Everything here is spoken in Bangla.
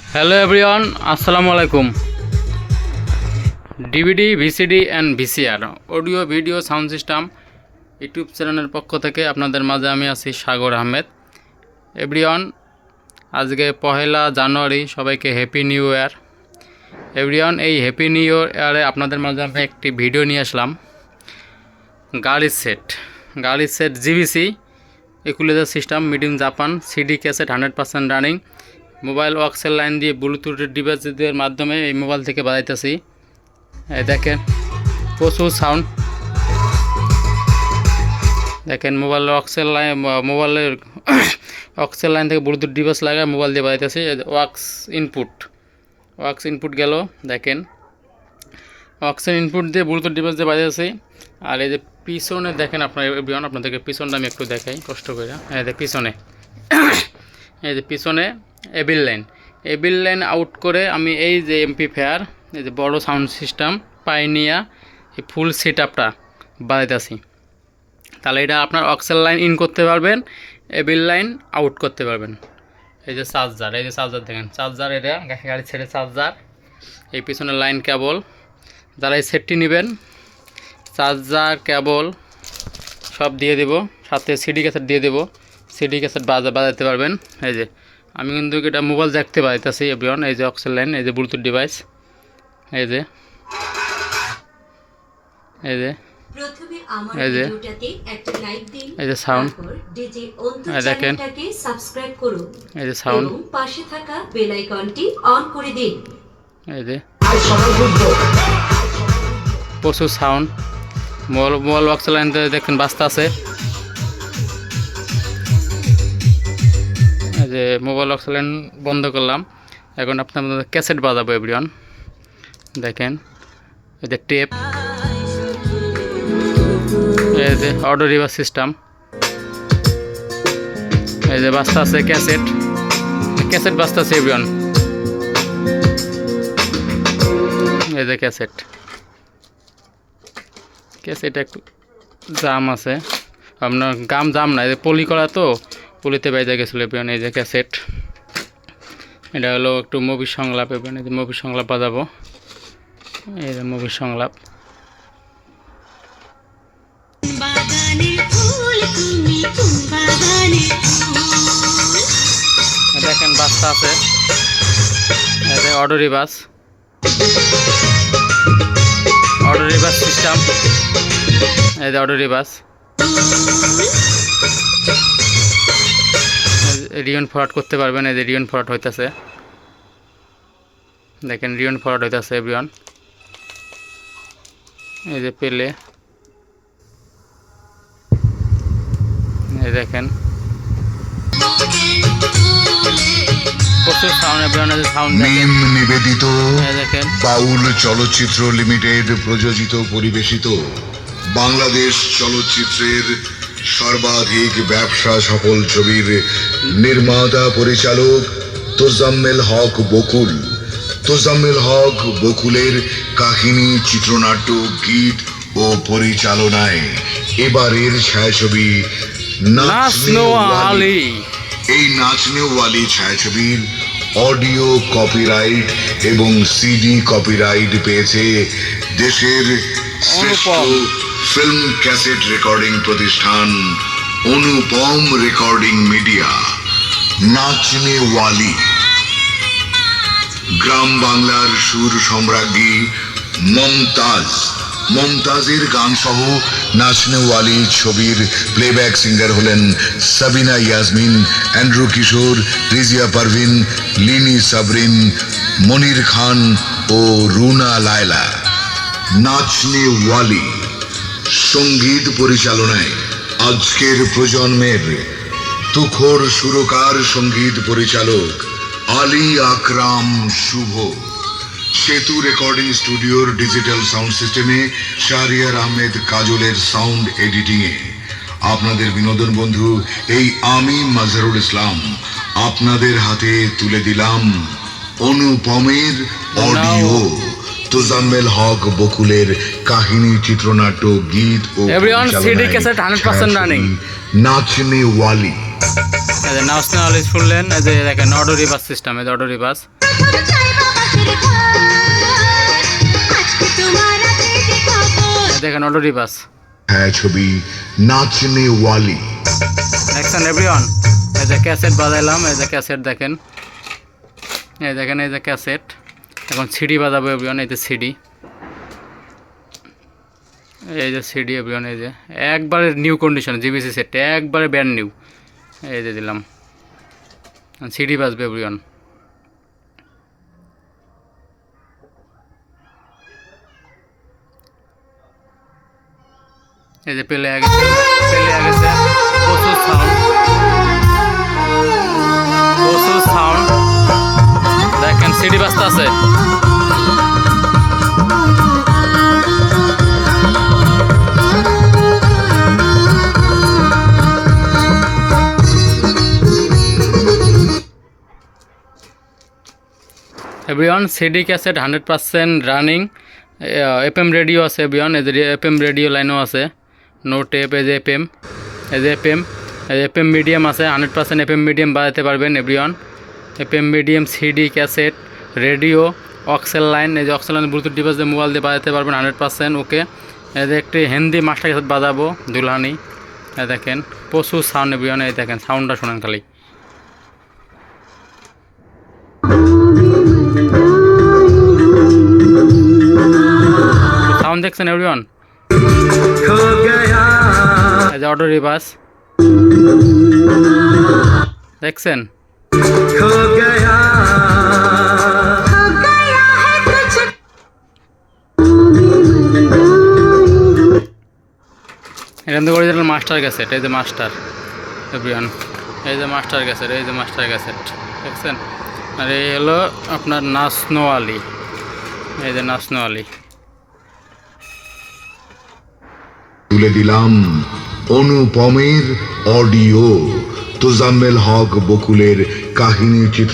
হ্যালো এভরিওয়ান আসসালামু আলাইকুম DVD VCD and VCR audio video sound system YouTube চ্যানেলের পক্ষ থেকে আপনাদের মাঝে আমি আছি সাগর আহমেদ। এভরিওয়ান আজকে পহেলা জানুয়ারি, সবাইকে হ্যাপি নিউ ইয়ার এভরিওয়ান এই হ্যাপি নিউ ইয়ারে আপনাদের মাঝে আমি একটি ভিডিও নিয়ে আসলাম। গাড়ির সেট। গাড়ির set GBC equaliser system medium Japan CD cassette hundred percent running mobile ওয়াক্সের line দিয়ে ব্লুটুথের ডিভাইসের মাধ্যমে এই মোবাইল থেকে বাজাইতেছি। দেখেন, প্রচুর সাউন্ড দেখেন, মোবাইল ওয়াক্সের লাইন মোবাইলের ওয়াক্সের লাইন থেকে ব্লুটুথ ডিভাইস লাগায় মোবাইল দিয়ে বাজাইতেছি। ওয়াক্স ইনপুট ওয়াক্স ইনপুট গেল, দেখেন। ওয়াক্সের ইনপুট দিয়ে ব্লুটুথ ডিভাইস দিয়ে বাজাইতেছি। আর এই যে পিছনে দেখেন আপনার বিয়ন আপনাদেরকে পিছনটা আমি একটু দেখাই, কষ্ট করে। এই যে পিছনে। এই যে পিছনে এবিল লাইন এবিল লাইন আউট করে আমি এই যে এমপি ফেয়ার এই যে বড় সাউন্ড সিস্টেম পাইনিয়া এই ফুল সেট আপটা বাজাইতেছি তাহলে এটা আপনার অক্সেল লাইন ইন করতে পারবেন, এবিল লাইন আউট করতে পারবেন। এই যে চার্জার এই যে চার্জার দেখেন চার্জার এটা, গাড়ি ছেড়ে চার্জার এই পিছনে লাইন কেবল যারা এই সেটটি নেবেন চার্জার কেবল সব দিয়ে দেব, সাথে সিডি ক্যাসেট দিয়ে দেবো সিডি ক্যাসেট বাজা বাজাতে পারবেন, এই যে। আমি কিন্তু এটা মোবাইল দেখতে পাইতেছি এভরিওয়ান এই যে অক্সেল লাইন এই যে ব্লুটুথ ডিভাইস এই যে এই যে এই যে। এই যে সাউন্ড দেখেন। এই যে সাউন্ড পাশে থাকা বেল আইকনটি অন করে দিন এই যে প্রচুর sound mobile mobile aux line দেখেন বাস্তা আছে যে মোবাইল অক্সিলেন বন্ধ করলাম। এখন আপনার ক্যাসেট বাজাবো এভরিওয়ান দেখেন, এই যে টেপ এই যে অর্ডার রিভার সিস্টেম এই যে বাস্তা আছে ক্যাসেট ক্যাসেট বাস্তা আছে এভরিওয়ান এই যে ক্যাসেট ক্যাসেট একটু জাম আছে। আপনার গাম জাম না এই যে পলি করা তো। পলিতে বেজে গেছিল এবার এই যে ক্যাসেট। এটা হলো একটু মুভি সংলাপ এবার এই যে মুভির সংলাপ বাজাবো। এই যে মুভি সংলাপ। দেখেন বাসটা আছে। এই যে অর্ডারি বাস। অর্ডারি বাস সিস্টেম। এই যে অর্ডারি বাস। রিয়ন ফরওয়ার্ড করতে পারবেন এই যে রিয়ন ফরওয়ার্ড হইতেছে। দেখেন রিয়ন ফরওয়ার্ড হইতেছে এভরিওয়ান। এই যে পেলে। এই দেখেন। প্রচুর সাউন্ড এভরিওয়ান সাউন্ড মিম নিবেদিত দেখেন। বাউল চলচ্চিত্র লিমিটেড প্রযোজিত পরিবেশিত বাংলাদেশ চলচ্চিত্রের সর্বাধিক ব্যবসা সফল ছবির নির্মাতা পরিচালক তোজাম্মেল হক বকুল। তোজাম্মেল হক বকুলের কাহিনী চিত্রনাট্য গীত ও পরিচালনায় এবারের ছায়াছবি আলী এই নাচনেওয়ালি ছায়াছবির অডিও কপিরাইট এবং সিডি কপিরাইট পেয়েছে দেশের শ্রেষ্ঠ। ফিল্ম ক্যাসেট রেকর্ডিং প্রতিষ্ঠান অনুপম রেকর্ডিং মিডিয়া নাচনে ওয়ালি, গ্রাম বাংলার সুর সম্রাজ্ঞী মমতাজ। মমতাজের গান সহ নাচনে ওয়ালি ছবির প্লেব্যাক সিঙ্গার হলেন সাবিনা ইয়াসমিন, অ্যান্ড্রু কিশোর, রিজিয়া পারভিন, লিনি সাবরিন, মনির খান ও রুনা লায়লা। নাচনেওয়ালি সংগীত পরিচালনায় আজকের প্রজন্মের তুখোর সুরকার সংগীত পরিচালক আলী আকরাম শুভ। সেতু রেকর্ডিং স্টুডিওর ডিজিটাল সাউন্ড সিস্টেমে শাহরিয়ার আহমেদ কাজলের সাউন্ড এডিটিংয়ে। আপনাদের বিনোদন বন্ধু এই আমি মাজহারুল ইসলাম। আপনাদের হাতে তুলে দিলাম অনুপমের অডিও। তোজাম্মেল হক বকুলের কাহিনী চিত্রনাট্য গীত ও CD পরিচালনায় cassette 100% ছায়াছবি running. নাচনে ওয়ালি। এই যে ন্যাশনাল শুনলেন এই যে দেখেন অটো রিভার্স সিস্টেম এই যে অটো রিভার্স। দেখেন অটো রিভার্স। है ছবি নাচনে ওয়ালি। দেখছেন এভরিওয়ান এই যে ক্যাসেট বাজাইলাম এই যে ক্যাসেট দেখেন। এই দেখেন এই যে ক্যাসেট। এখন সিডি বাজাবো এভরিওয়ান এই যে সিডি। এই যে সিডি এভরিওয়ান এই যে। একবারে নিউ কন্ডিশন জিবিসি সেট একবারে ব্যান্ড নিউ এই যে দিলাম। সিডি বাজবে এভরিওয়ান এই যে পেলে আগে, পেলে আগেছে everyone CD cassette hundred percent running F M radio আছে এভরিওয়ান যে এফ এম রেডিও লাইনও আছে নো টেপ যে এফ এম যে F M F M medium আছে hundred percent F M medium বাজাতে পারবেন everyone F M medium CD cassette radio aux line এই যে অক্সেল লাইন ব্লুটুথ ডিভাইস দিয়ে মোবাইল দিয়ে বাজাতে পারবেন হান্ড্রেড পার্সেন্ট ওকে যে একটি হিন্দি মাস্টার ক্যাসেট বাজাবো, দুলহানি দেখেন, প্রচুর সাউন্ড এভরিওয়ান এই দেখেন সাউন্ডটা শোনেন খালি। সাউন্ড দেখছেন এভরিওয়ান অটো রিভার্স দেখছেন? এখান থেকে অরিজিনাল মাস্টার ক্যাসেট এই যে মাস্টার এভরিওয়ান এই যে মাস্টার ক্যাসেট এই যে মাস্টার ক্যাসেট দেখছেন? আর এই হলো আপনার নাসনো আলী এই যে নাসনো আলী তুলে দিলাম অনুপমের অডিও। তোজাম্মেল হক বকুলের কাহিনী, চিত্র